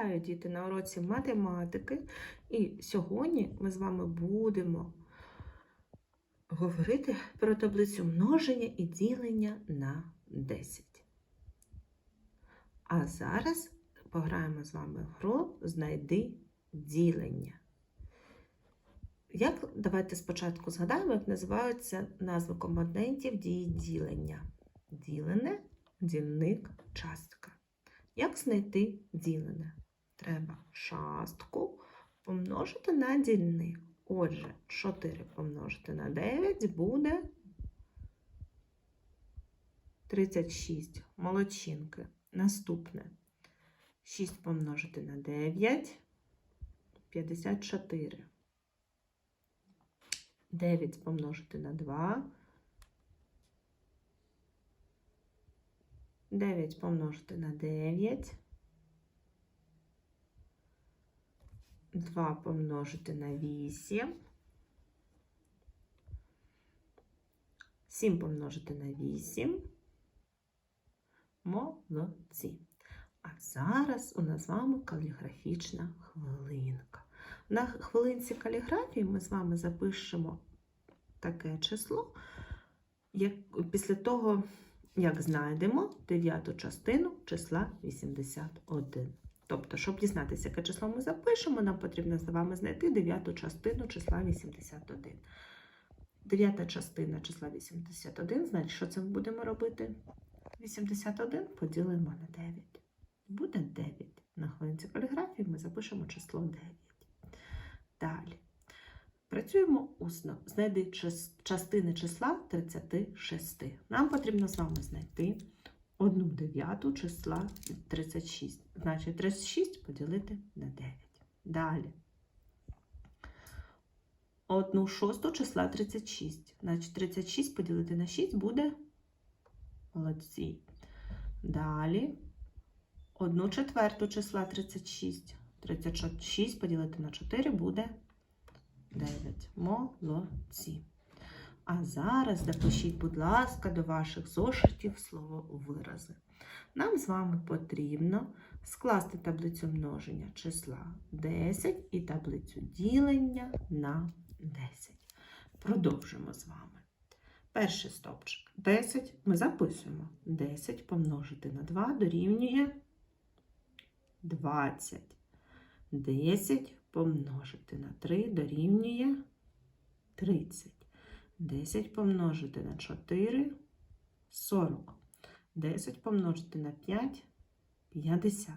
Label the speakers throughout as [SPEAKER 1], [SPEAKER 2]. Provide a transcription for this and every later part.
[SPEAKER 1] Вітаю, діти, на уроці математики. І сьогодні ми з вами будемо говорити про таблицю множення і ділення на 10. А зараз пограємо з вами в гру Знайди ділення. Як, давайте спочатку згадаємо, як називаються назви компонентів дії ділення. Ділене, дільник, частка. Як знайти ділене? Треба частку помножити на дільник. Отже, 4 помножити на 9 буде 36. Молодчинки. Наступне. 6 помножити на 9 54. 9 помножити на 2 9 помножити на 9. 2 помножити на 8. 7 помножити на 8. Молодці. А зараз у нас з вами каліграфічна хвилинка. На хвилинці каліграфії ми з вами запишемо таке число, як після того як знайдемо дев'яту частину числа 81. Тобто, щоб дізнатися, яке число ми запишемо, нам потрібно з вами знайти дев'яту частину числа 81. Дев'ята частина числа 81, значить, що це ми будемо робити? 81 поділимо на 9. Буде 9. На хвилинці каліграфії ми запишемо число 9. Далі. Працюємо усно. Знайди частини числа 36. Нам потрібно з вами знайти 1 дев'яту числа 36. Значить, 36 поділити на 9. Далі. 1 шосту числа 36. Значить, 36 поділити на 6 буде молодці. Далі. 1 четверту числа 36. 36 поділити на 4 буде 9. Молодці. А зараз запишіть, будь ласка, до ваших зошитів слово вирази. Нам з вами потрібно скласти таблицю множення числа 10 і таблицю ділення на 10. Продовжимо з вами. Перший стопчик 10 ми записуємо. 10 помножити на 2 дорівнює 20. 10 помножити на 3 дорівнює 30. 10 помножити на 4 40. 10 помножити на 5 50.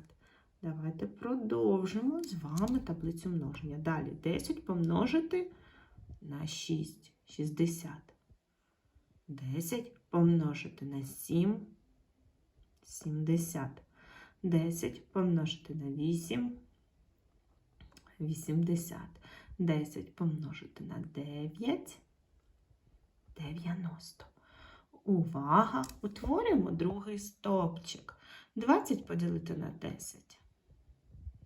[SPEAKER 1] Давайте продовжимо з вами таблицю множення. Далі 10 помножити на 6 60. 10 помножити на 7 70. 10 помножити на 8 80. 10 помножити на 9 90. Увага! Утворюємо другий стовпчик. 20 поділити на 10.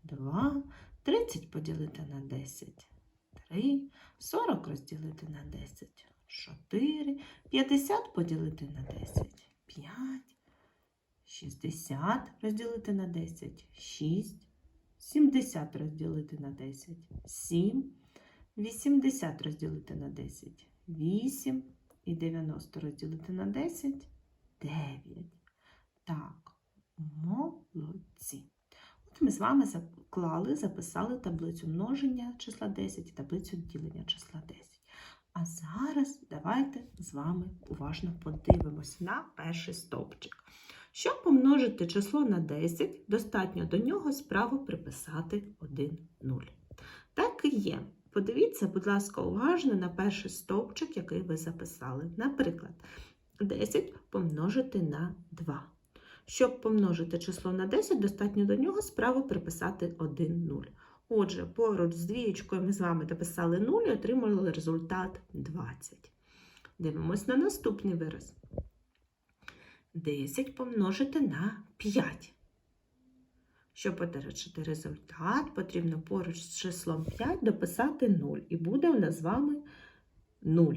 [SPEAKER 1] 2. 30 поділити на 10. 3. 40 розділити на 10. 4. 50 поділити на 10. 5. 60 розділити на 10. 6. 70 розділити на 10. 7. 80 розділити на 10. 8 і 90 розділити на 10 9. Так, молодці. От ми з вами заклали, записали таблицю множення числа 10 і таблицю ділення числа 10. А зараз давайте з вами уважно подивимось на перший стовпчик. Щоб помножити число на 10, достатньо до нього справу приписати 1 0. Так і є. Подивіться, будь ласка, уважно на перший стовпчик, який ви записали. Наприклад, 10 помножити на 2. Щоб помножити число на 10, достатньо до нього справу приписати 1 0. Отже, поруч з двієчкою ми з вами дописали 0 і отримали результат 20. Дивимось на наступний вираз. 10 помножити на 5. Щоб отримати результат, потрібно поруч з числом 5 дописати 0. І буде у нас з вами 0.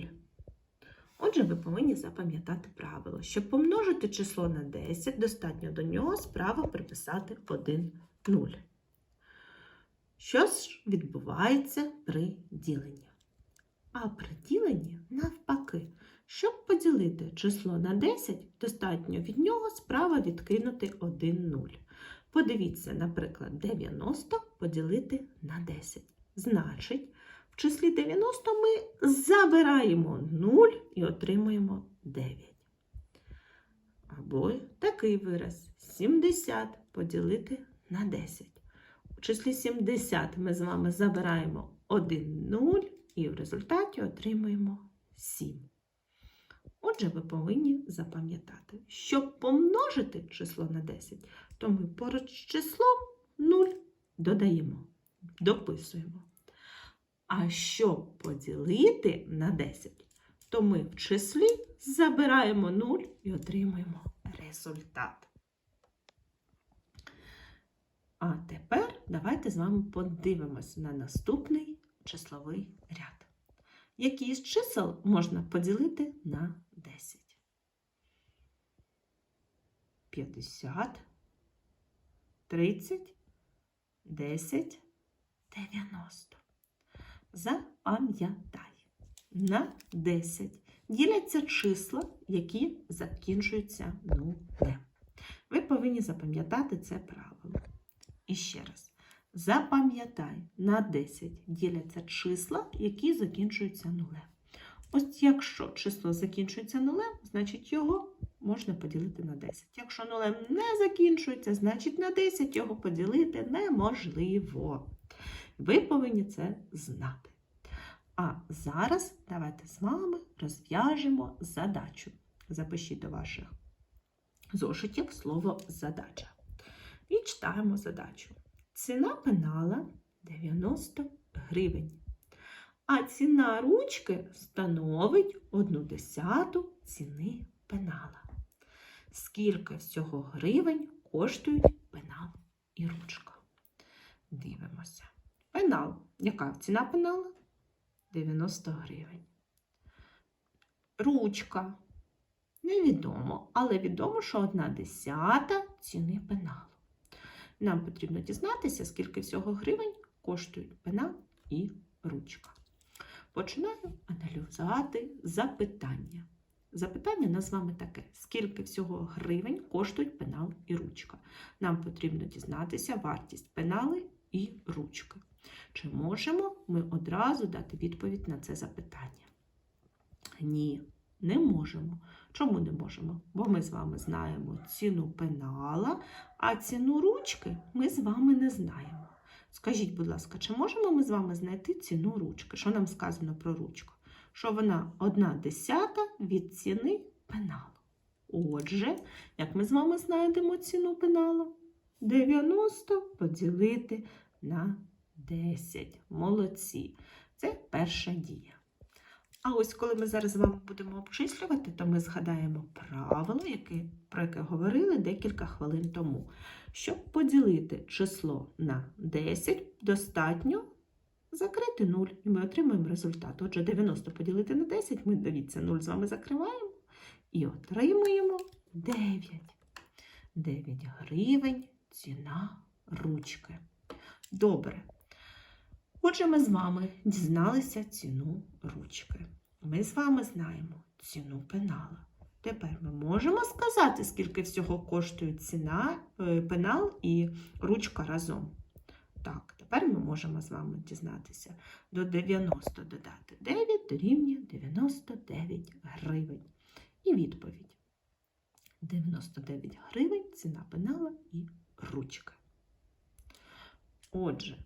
[SPEAKER 1] Отже, ви повинні запам'ятати правило. Щоб помножити число на 10, достатньо до нього справа приписати 1 0. Що ж відбувається при діленні? А при діленні навпаки. Щоб поділити число на 10, достатньо від нього справа відкинути 1 0. Подивіться, наприклад, 90 поділити на 10. Значить, в числі 90 ми забираємо 0 і отримуємо 9. Або такий вираз 70 поділити на 10. У числі 70 ми з вами забираємо 1 0 і в результаті отримуємо 7. Отже, ви повинні запам'ятати, щоб помножити число на 10, то ми поруч з числом 0 додаємо, дописуємо. А щоб поділити на 10, то ми в числі забираємо 0 і отримуємо результат. А тепер давайте з вами подивимося на наступний числовий ряд. Які з чисел можна поділити на 10? 50, 30, 10, 90. Запам'ятай. На 10 діляться числа, які закінчуються нулем. Ви повинні запам'ятати це правило. І ще раз. Запам'ятай, на 10 діляться числа, які закінчуються нулем. Ось якщо число закінчується нулем, значить його можна поділити на 10. Якщо нулем не закінчується, значить на 10 його поділити неможливо. Ви повинні це знати. А зараз давайте з вами розв'яжемо задачу. Запишіть до ваших зошитів слово задача. І читаємо задачу. Ціна пенала 90 гривень. А ціна ручки становить 1 десяту ціни пенала. Скільки всього гривень коштують пенал і ручка? Дивимося. Пенал. Яка ціна пенала? 90 гривень. Ручка. Невідомо, але відомо, що 1 десята ціни пеналу. Нам потрібно дізнатися, скільки всього гривень коштують пенал і ручка. Починаю аналізувати запитання. Запитання у нас з вами таке: скільки всього гривень коштують пенал і ручка? Нам потрібно дізнатися вартість пенали і ручки. Чи можемо ми одразу дати відповідь на це запитання? Ні, не можемо. Чому не можемо? Бо ми з вами знаємо ціну пенала, а ціну ручки ми з вами не знаємо. Скажіть, будь ласка, чи можемо ми з вами знайти ціну ручки? Що нам сказано про ручку? Що вона одна десята від ціни пеналу. Отже, як ми з вами знайдемо ціну пеналу? 90 поділити на 10. Молодці. Це перша дія. А ось коли ми зараз з вами будемо обчислювати, то ми згадаємо правило, яке, про яке говорили декілька хвилин тому. Щоб поділити число на 10, достатньо закрити 0, і ми отримаємо результат. Отже, 90 поділити на 10, ми, дивіться, 0 з вами закриваємо і отримуємо 9. 9 гривень ціна ручки. Добре. Отже, ми з вами дізналися ціну ручки. Ми з вами знаємо ціну пенала. Тепер ми можемо сказати, скільки всього коштує ціна, е, пенал і ручка разом. Так, тепер ми можемо з вами дізнатися. До 90 додати 9 дорівнює 99 гривень. І відповідь. 99 гривень ціна пенала і ручки. Отже,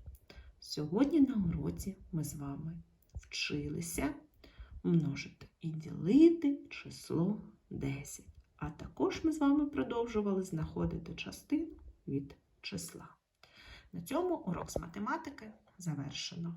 [SPEAKER 1] Сьогодні на уроці ми з вами вчилися множити і ділити число 10. А також ми з вами продовжували знаходити частину від числа. На цьому урок з математики завершено.